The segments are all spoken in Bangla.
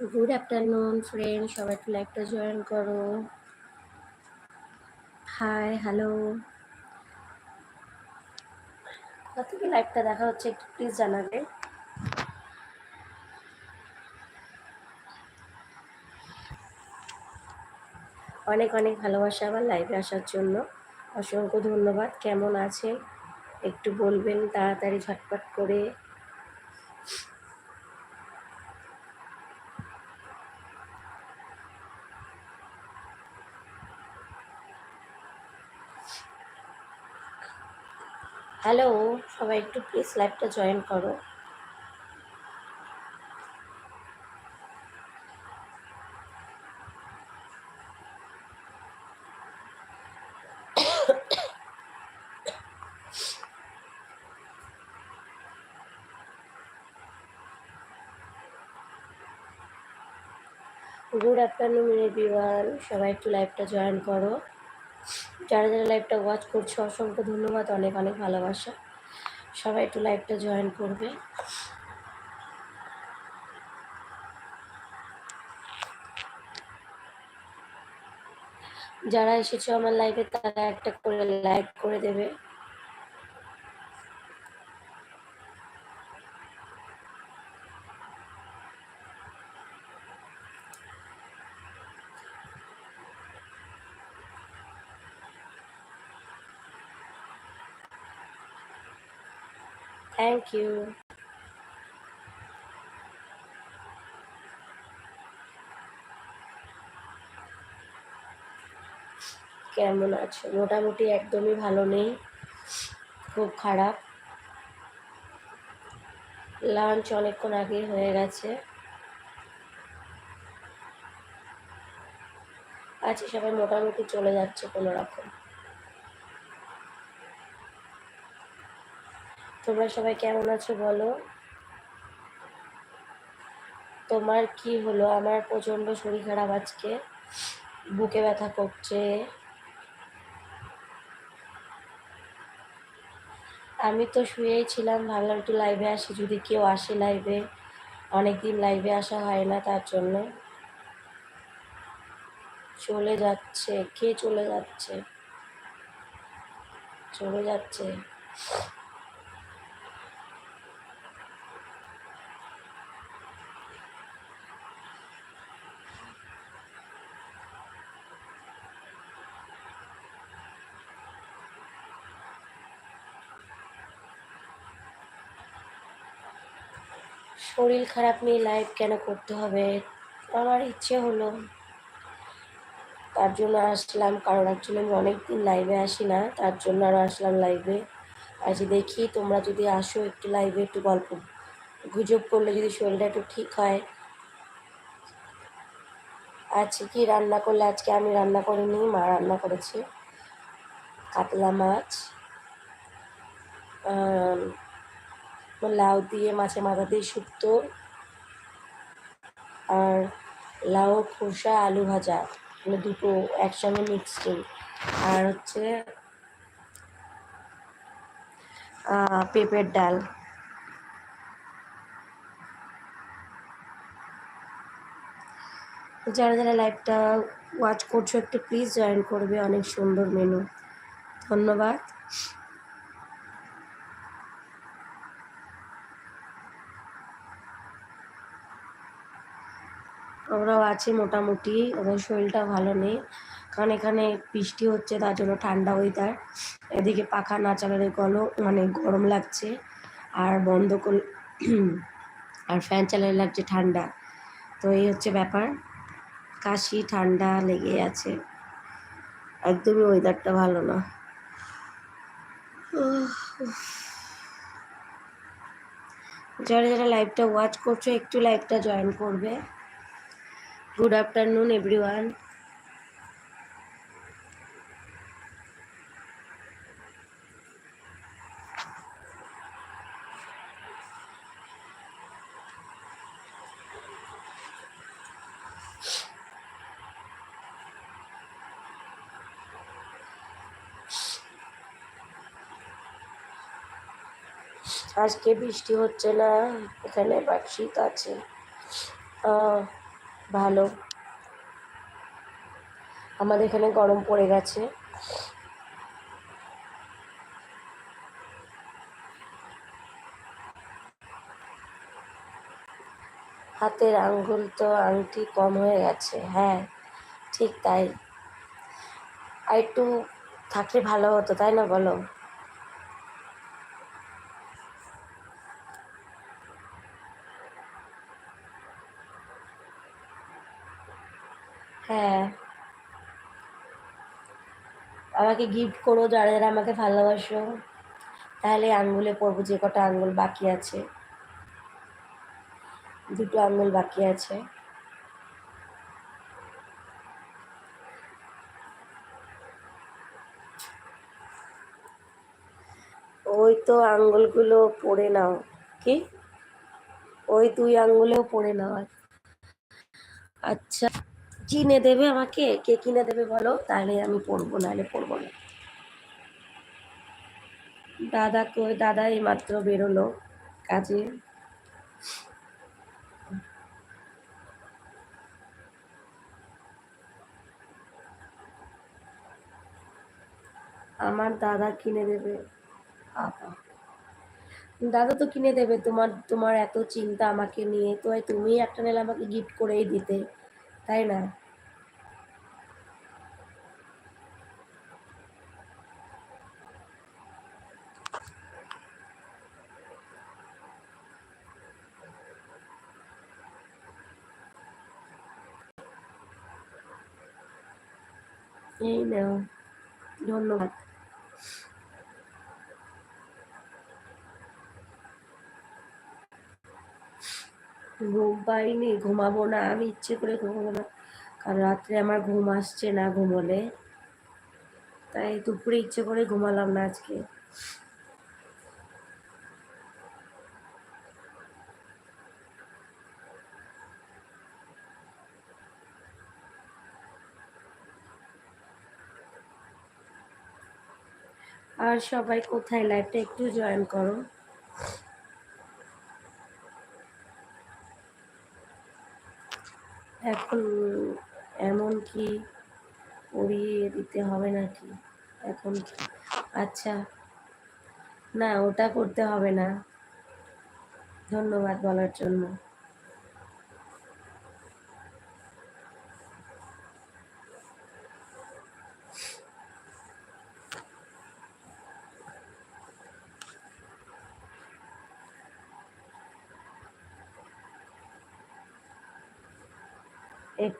গুড আফটারনুন ফ্রেন্ড সবাই একটু লাইভটা জয়েন করো। হাই হ্যালো কোথা থেকে লাইভটা দেখা হচ্ছে একটু প্লিজ জানাবে। অনেক অনেক ভালোবাসা আমার লাইভে আসার জন্য। অসংখ্য ধন্যবাদ। কেমন আছে একটু বলবেন তাড়াতাড়ি ঝটপট করে। হ্যালো সবাই একটু প্লিজ লাইভটা জয়েন করো। গুড আফটারনুন এভরিওয়ান সবাই একটু লাইভটা জয়েন করো। যারা যারা লাইভটা ওয়াচ করছ, অসংখ্য ধন্যবাদ, অনেক অনেক ভালোবাসা। সবাই একটু লাইভটা জয়েন করবে। যারা এসেছ আমার লাইভে তারা একটা করে লাইক করে দেবে। থ্যাংক ইউ কেমন আছো? মোটামুটি একদমই ভালো নেই। খুব খারাপ। লাঞ্চ অনেকক্ষণ আগে হয়ে গেছে। আচ্ছা সবাই মোটামুটি চলে যাচ্ছে কোনো রকম তোমরা সবাই কেমন আছো বলো? তোমার কি হলো? আমার প্রচণ্ড শরীর খারাপ আজকে। বুকে ব্যথা করছে। আমি তো শুয়েই ছিলাম, ভাবলাম একটু লাইভে আসি। যদি কেউ আসে লাইভে অনেকদিন লাইভে আসা হয় না তার জন্য। চলে যাচ্ছে। কে চলে যাচ্ছে? চলে যাচ্ছে। শরীর খারাপ নিয়ে লাইভ কেন করতে হবে? আমার ইচ্ছে হলো। তার জন্য আসলাম, কারণ অ্যাকচুয়ালি আমি অনেকদিন লাইভে আসি না, তার জন্য আরও আসলাম লাইভে আজ দেখি তোমরা যদি আসো একটু লাইভে একটু গল্প গুজব করলে যদি শরীরটা একটু ঠিক হয়। আজকে কি রান্না করলে? আজকে আমি রান্না করিনি, মা রান্না করেছে। কাতলা মাছ লাউ দিয়ে মাছে মাথা দিয়ে শুক্তো আর লাউ, খোসা, আলু ভাজা মানে দুটো একসঙ্গে মিক্সিং আর হচ্ছে পেঁপের ডাল। যারা যারা লাইভটা ওয়াচ করছ, একটু প্লিজ জয়েন করবে, অনেক সুন্দর মেনু ধন্যবাদ। ওরাও আছে মোটামুটি, ওদের শরীরটা ভালো নেই। কারণ এখানে বৃষ্টি হচ্ছে, তার জন্য ঠান্ডা ওয়েদার এদিকে পাখা না চালালে গলো মানে গরম লাগছে। আর বন্ধ কর আর ফ্যান চালালে লাগছে ঠান্ডা। তো এই হচ্ছে ব্যাপার। কাশি, ঠান্ডা লেগে আছে। একদমই ওয়েদারটা ভালো না। যারা যারা লাইভটা ওয়াচ করছ, একটু লাইভটা জয়েন করবে। গুড আফটারনুন এভরিওয়ান আজকে বৃষ্টি হচ্ছে না এখানে বাট শীত আছে ভালো। আমাদের এখানে গরম পড়ে গেছে। হাতের আঙ্গুল তো আংটি কম হয়ে গেছে। হ্যাঁ ঠিক তাই। আর একটু থাকলে ভালো হতো, তাই না বলো হ্যাঁ আমাকে গিফট করো যারা যারা আমাকে ভালোবাসো। তাহলে আঙ্গুলে পরবো, যে কটা আঙ্গুল বাকি আছে। দুটো আঙ্গুল বাকি আছে। ওই তো আঙ্গুলগুলো পরে নাও। কি? ওই দুই আঙ্গুলেও পরে নাও। আচ্ছা। কিনে দেবে আমাকে, কে কিনে দেবে বলো? তাহলে আমি পড়ব নাহলে পড়ব না। দাদা কই? দাদা এই মাত্র বেরোলো কাজে। আমার দাদা কিনে দেবে। দাদা তো কিনে দেবে, তোমার তোমার এত চিন্তা আমাকে নিয়ে। তো তুমি একটা নিলে আমাকে গিফট করেই দিতে। তাই না এই নাও ধন্যবাদ ঘুম পাইনি, ঘুমাবো না, আমি ইচ্ছে করে ঘুমাবো না। কারণ রাত্রে আমার ঘুম আসছে না ঘুমোলে। তাই দুপুরে ইচ্ছে করে ঘুমালাম না আজকে। আর সবাই কোথায়? লাইভটা একটু জয়েন করো। এখন এমন কি উড়িয়ে দিতে হবে নাকি? এখন আচ্ছা। না, ওটা করতে হবে না। ধন্যবাদ বলার জন্য।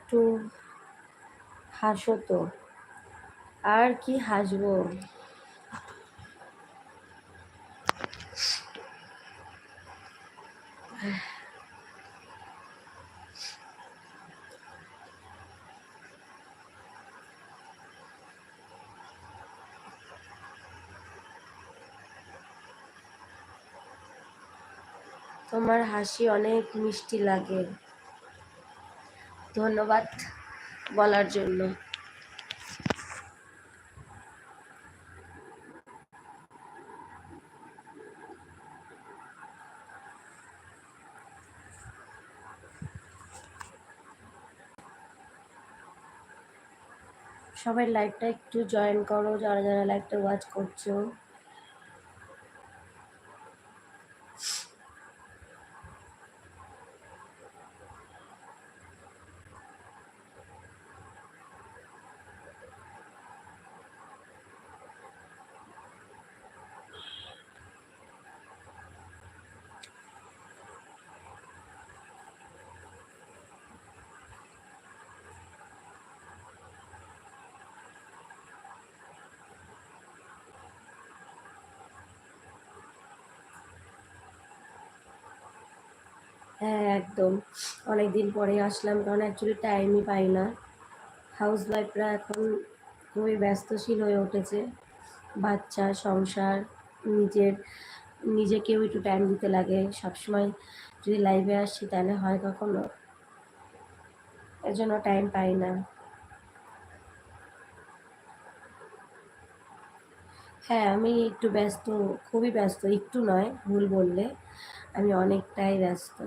একটু হাসো তো। আর কি হাসবো? তোমার হাসি অনেক মিষ্টি লাগে। ধন্যবাদ বলার জন্য। সবাই লাইভটা একটু জয়েন করো যারা যারা লাইভটা ওয়াচ করছ। হ্যাঁ একদম। অনেক দিন পরে আসলাম কারণ অ্যাকচুয়ালি টাইমই পাই না হাউস ওয়াইফরা এখন খুবই ব্যস্তশীল হয়ে উঠেছে। বাচ্চা, সংসার, নিজের, নিজেকেও একটু টাইম দিতে লাগে। সবসময় যদি লাইভে আসি তাহলে হয় কখনো। এর জন্য টাইম পাই না হ্যাঁ আমি একটু ব্যস্ত, খুবই ব্যস্ত। একটু নয়, ভুল বললে। আমি অনেকটাই ব্যস্ত।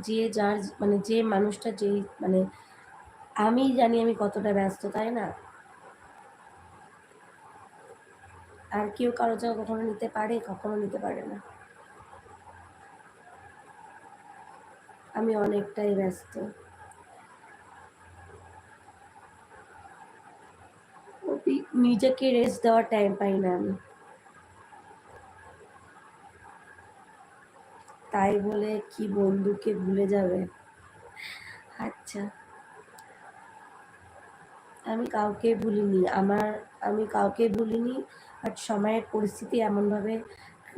যে যার মানে যে মানুষটা যেই মানে আমি জানি আমি কতটা ব্যস্ত, তাই না? আর কেউ কারও জায়গা কখনো নিতে পারে, কখনো নিতে পারে না। আমি অনেকটাই ব্যস্ত। নিজেকে রেস্ট দেওয়ার টাইম পাই না আমি। তাই বলে কি বন্ধুকে ভুলে যাবে? আচ্ছা। আমি কাউকে ভুলিনি। আমার, আমি কাউকে ভুলিনি বাট সময়ের পরিস্থিতি এমনভাবে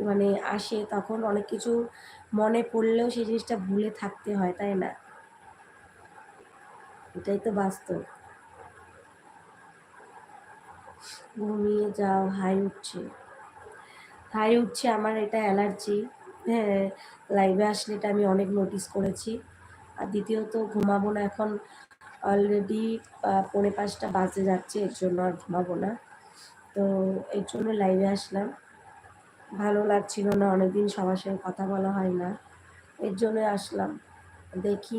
মানে আসে, তখন অনেক কিছু মনে পড়লেও সেই জিনিসটা ভুলে থাকতে হয়, তাই না? এটাই তো বাস্তব। ঘুমিয়ে যাও, হাই উঠছে। হাই উঠছে আমার এটা অ্যালার্জি। হ্যাঁ লাইভে আসলে এটা আমি অনেক নোটিস করেছি। আর দ্বিতীয়ত, ঘুমাবো না এখন অলরেডি পৌনে পাঁচটা বাজে যাচ্ছে, এর জন্য আর ঘুমাবো না। তো এর জন্য লাইভে আসলাম। ভালো লাগছিল না, অনেকদিন সবার সঙ্গে কথা বলা হয় না। এর জন্য আসলাম। দেখি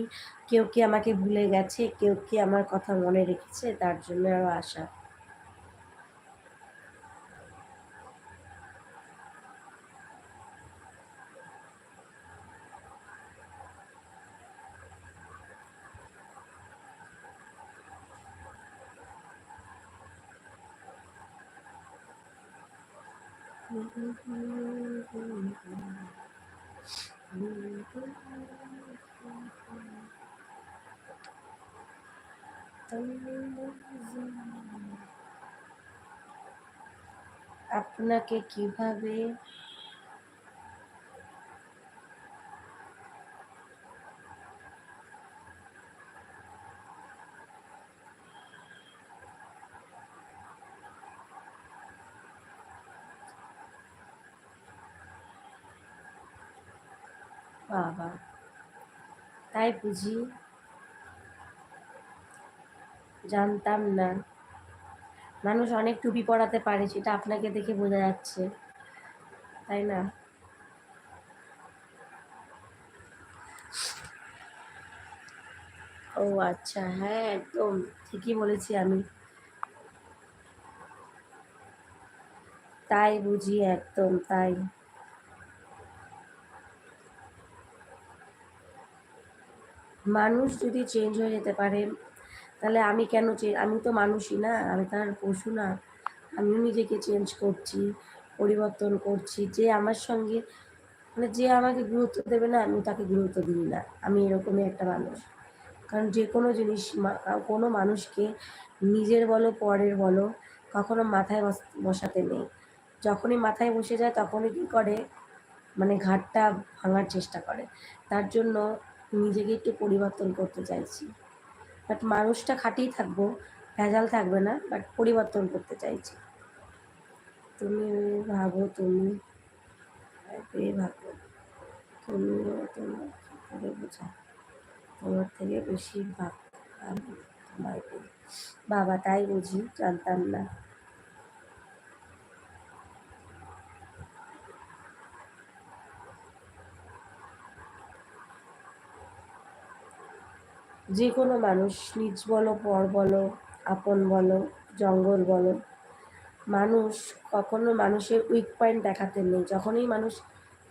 কেউ কি আমাকে ভুলে গেছে, কেউ কি আমার কথা মনে রেখেছে, তার জন্য আরও আসা আপনাকে কীভাবে বাবা। তাই বুঝি জানতাম না। মানুষ অনেক টুপি পরাতে পারে, সেটা আপনাকে দেখে বোঝা যাচ্ছে। তাই না? ও আচ্ছা হ্যাঁ একদম ঠিকই বলেছি আমি। তাই বুঝি একদম, তাই। মানুষ যদি চেঞ্জ হয়ে যেতে পারে, তাহলে আমি কেন চেঞ্জ আমি তো মানুষই না, আমি তার পশু না। আমিও নিজেকে চেঞ্জ করছি, পরিবর্তন করছি। যে আমার সঙ্গে মানে যে আমাকে গুরুত্ব দেবে না, আমি তাকে গুরুত্ব দিই না। আমি এরকমই একটা মানুষ। কারণ যে কোনো জিনিস কোনো মানুষকে নিজের বলো, পরের বলো, কখনো মাথায় বসাতে নেই। যখনই মাথায় বসে যায়, তখনই কী করে? মানে ঘাটটা ভাঙার চেষ্টা করে। তার জন্য নিজেকে একটু পরিবর্তন করতে চাইছি। বাট মানুষটা খাটিয়ে থাকব, ভেজাল থাকবে না বাট পরিবর্তন করতে চাইছি। তুমি ভাবো তুমি ভাবো। তুমিও তোমার বোঝা তোমার থেকে বেশি ভাব বাবা তাই বুঝি, জানতাম না। যে কোনো মানুষ, নিজ বলো, পর বলো, আপন বলো, জঙ্গল বলো। মানুষ, কখনো মানুষের উইক পয়েন্ট দেখাতে নেই। যখনই মানুষ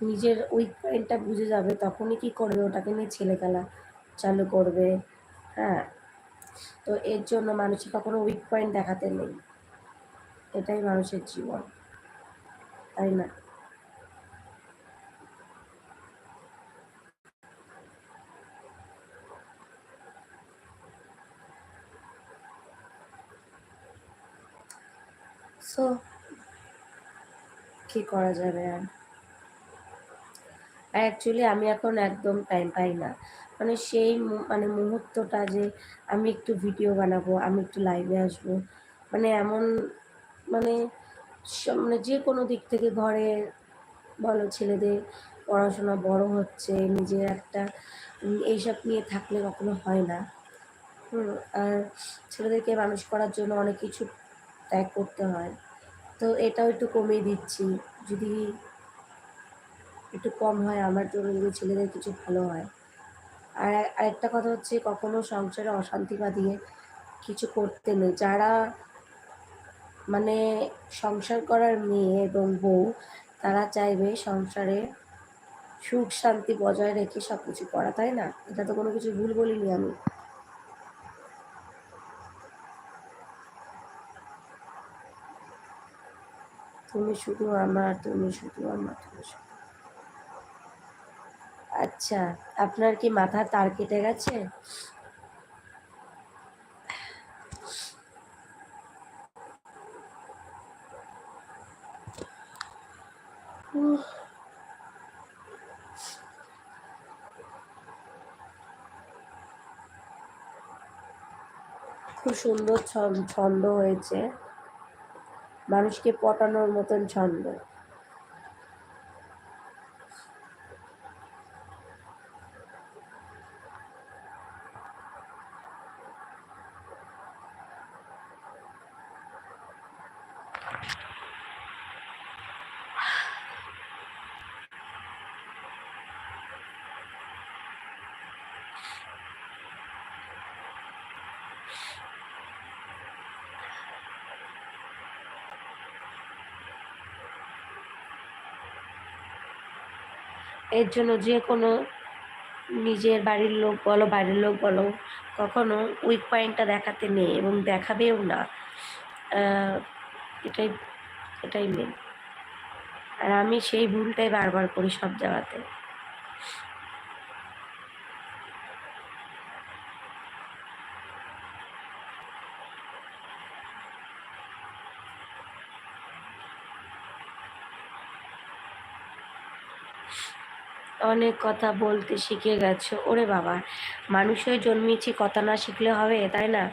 নিজের উইক পয়েন্টটা বুঝে যাবে, তখনই কি করবে? ওটাকে নিয়ে ছেলে খেলা চালু করবে। হ্যাঁ? তো এর জন্য মানুষের কখনো উইক পয়েন্ট দেখাতে নেই। এটাই মানুষের জীবন। তাই না? সো কি করা যাবে আর? অ্যাকচুয়ালি আমি এখন একদম টাইম পাই না। মানে সেই মানে মুহূর্তটা যে আমি একটু ভিডিও বানাবো, আমি একটু লাইভে আসব মানে এমন মানে মানে যে কোনো দিক থেকে ঘরে বলো ছেলেদের পড়াশোনা বড় হচ্ছে, নিজের একটা এইসব নিয়ে থাকলে কখনো হয় না। আর ছেলেদেরকে মানুষ করার জন্য অনেক কিছু ত্যাগ করতে হয়। তো এটাও একটু কমিয়ে দিচ্ছি। যদি একটু কম হয়, আমার জন্য যদি ছেলেদের কিছু ভালো হয়। আর আরেকটা কথা হচ্ছে, কখনো সংসারে অশান্তি বাঁধিয়ে কিছু করতে নেই। যারা মানে সংসার করার মেয়ে এবং বউ, তারা চাইবে সংসারে সুখ শান্তি বজায় রেখে সব কিছু করা, তাই না? এটা তো কোনো কিছু ভুল বলিনি আমি। তুমি শুধু আমার, তুমি শুধু আমার, তুমি শুধু আচ্ছা আপনার কি মাথা তার কেটে গেছে? খুব সুন্দর ছন্দ হয়েছে। মানুষকে পটানোর মতন ছন্দ। এর জন্য যে কোনো নিজের বাড়ির লোক বলো বাড়ির লোক বলো, কখনো উইক পয়েন্টটা দেখাতে নেই এবং দেখাবেও না। এটাই এটাই মেন আর আমি সেই ভুলটাই বারবার করি সব জায়গাতে। অনেক কথা বলতে শিখে গেছো। ওরে বাবা, মানুষ হয়ে জন্মিয়েছি কথা না শিখলে হবে, তাই না?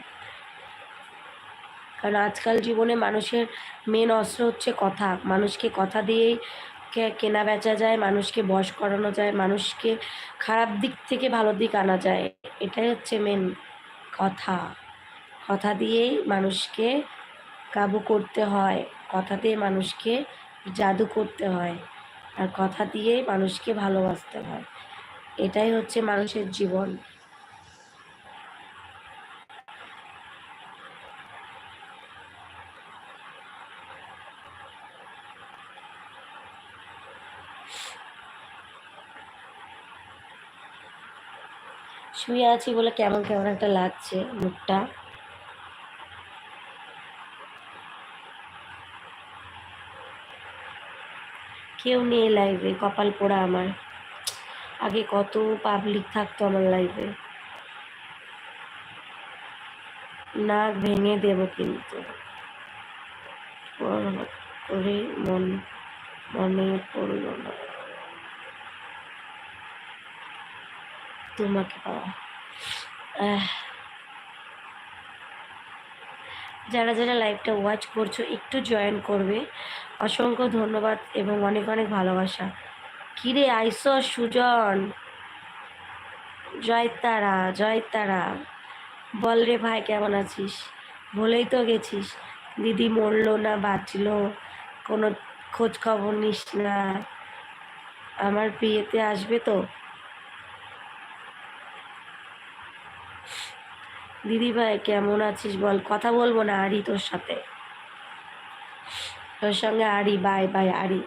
কারণ আজকাল জীবনে মানুষের মেন অস্ত্র হচ্ছে কথা। মানুষকে কথা দিয়েই কেনা বেচা যায়, মানুষকে বশ করানো যায়, মানুষকে খারাপ দিক থেকে ভালো দিক আনা যায়। এটাই হচ্ছে মেন কথা। কথা দিয়েই মানুষকে কাবু করতে হয়, কথা দিয়ে মানুষকে জাদু করতে হয়। আর কথা দিয়েই মানুষকে ভালোবাসতে হয়। এটাই হচ্ছে মানুষের জীবন। শুয়ে আছি বলে কেমন কেমন একটা লাগছে মুখটা। কেউ নেই লাইভে কপাল পোড়া আমার। আগে কত পাবলিক থাকতো আমার লাইভে নাক ভেঙে দেব কিন্তু। করে মন, মনে পড়ল না। তোমাকে পাওয়া। যারা যারা লাইভটা ওয়াচ করছ, একটু জয়েন করবে। অসংখ্য ধন্যবাদ এবং অনেক অনেক ভালোবাসা। কিরে, আইস, সুজন। জয় তারা জয় তারা। বল রে ভাই, কেমন আছিস? বলেই তো গেছিস। দিদি মরলো না, বাঁচলো। কোনো খোঁজ খবর নিস না। আমার বিয়েতে আসবে তো? দিদি ভাই, কেমন আছিস বল? কথা বলব না আরি তোর সাথে? তোর সঙ্গে আরি, বাই বাই, আরি।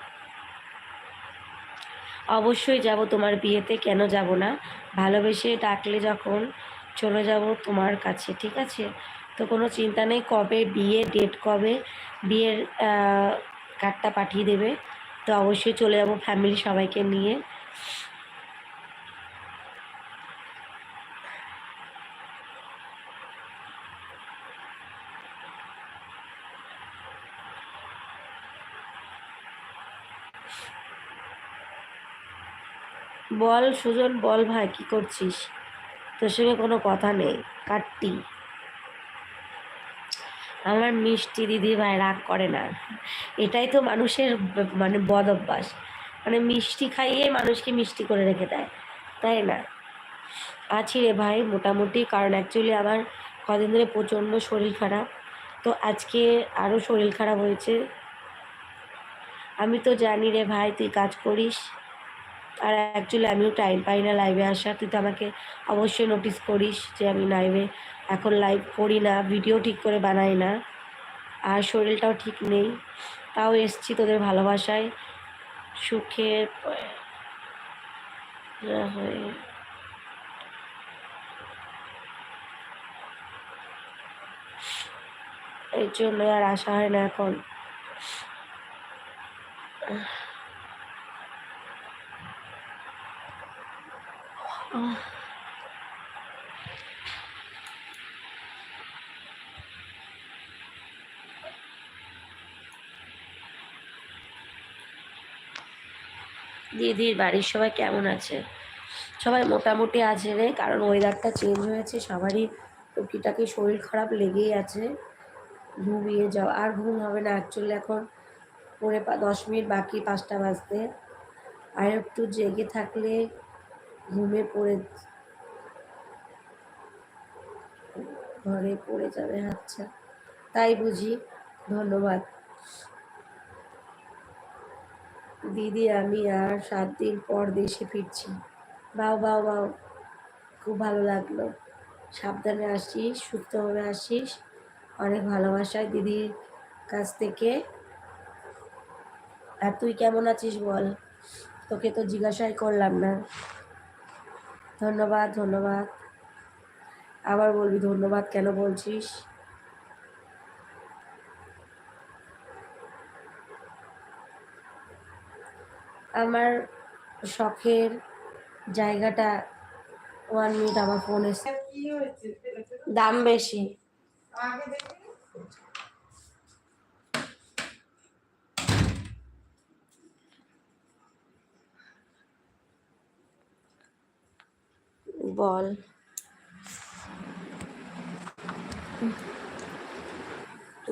অবশ্যই যাব তোমার বিয়েতে, কেন যাব না? ভালোবেসে ডাকলে যখন চলে যাব তোমার কাছে, ঠিক আছে? তো কোনো চিন্তা নেই, কবে বিয়ে ডেট কবে বিয়ের কার্ডটা পাঠিয়ে দেবে। তো অবশ্যই চলে যাব ফ্যামিলি সবাইকে নিয়ে। বল সুজন, বল ভাই, কি করছিস? তোর সঙ্গে কোনো কথা নেই। কাটটি আমার মিষ্টি দিদি ভাই রাগ করে না। এটাই তো মানুষের মানে বদ অভ্যাস। মানে মিষ্টি খাইয়ে মানুষকে মিষ্টি করে রেখে দেয়। তাই না? আছি রে ভাই, মোটামুটি। কারণ অ্যাকচুয়ালি আমার কদিন ধরে প্রচণ্ড শরীর খারাপ। তো আজকে আরও শরীর খারাপ হয়েছে। আমি তো জানি রে ভাই, তুই কাজ করিস। আর অ্যাকচুয়ালি আমিও টাইম পাই না লাইভে আসার। তুই তো আমাকে অবশ্যই নোটিস করিস যে আমি লাইভে এখন লাইভ করি না ভিডিও ঠিক করে বানাই না। আর শরীরটাও ঠিক নেই। তাও এসছি তোদের ভালোবাসায়। হয়ে এই জন্য আর আসা হয় না এখন। দিদির বাড়ির সবাই কেমন আছে? সবাই মোটামুটি আছে রে, কারণ ওয়েদারটা চেঞ্জ হয়েছে, সবারই টুকিটাকি শরীর খারাপ লেগেই আছে। ঘুমিয়ে যাও, আর ঘুম হবে না অ্যাকচুয়ালি এখন। পরে দশ মিনিট বাকি, পাঁচটা বাজতে। আর একটু জেগে থাকলে ঘুমে পড়ে ঘরে পড়ে যাবে আচ্ছা। তাই বুঝি, ধন্যবাদ। দিদি, আমি আর সাত দিন পর দেশে ফিরছি। বাও বাও বাও। খুব ভালো লাগল। সাবধানে আসিস, সুস্থভাবে আসিস। অনেক ভালোবাসায় দিদির কাছ থেকে। আর তুই কেমন আছিস বল? তোকে তো জিজ্ঞাসাই করলাম না। ধন্যবাদ ধন্যবাদ। আবার বলবি ধন্যবাদ কেন বলছিস? আমার শখের জায়গাটা ওয়ান মিনিট আমার ফোন এসে দাম বেশি। বল।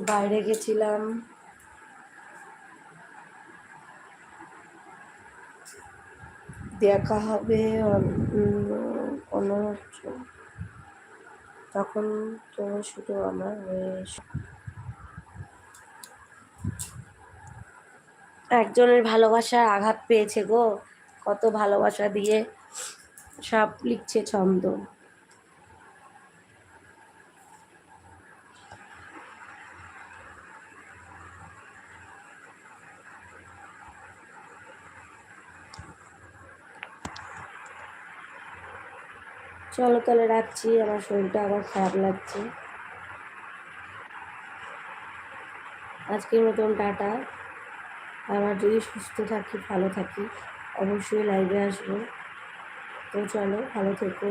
বাইরে গেছিলাম। দেখা হবে উম, তখন তো শুধু আমার হয়ে। একজনের ভালোবাসার আঘাত পেয়েছে গো। কত ভালোবাসা দিয়ে সব লিখছে ছন্দ। চলো তাহলে রাখছি, আমার শরীরটা আবার খারাপ লাগছে। আজকের মতন টাটা। আবার যদি সুস্থ থাকি, ভালো থাকি, অবশ্যই লাইভে আসব। তো চলো, ভালো থেকো।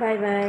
Bye bye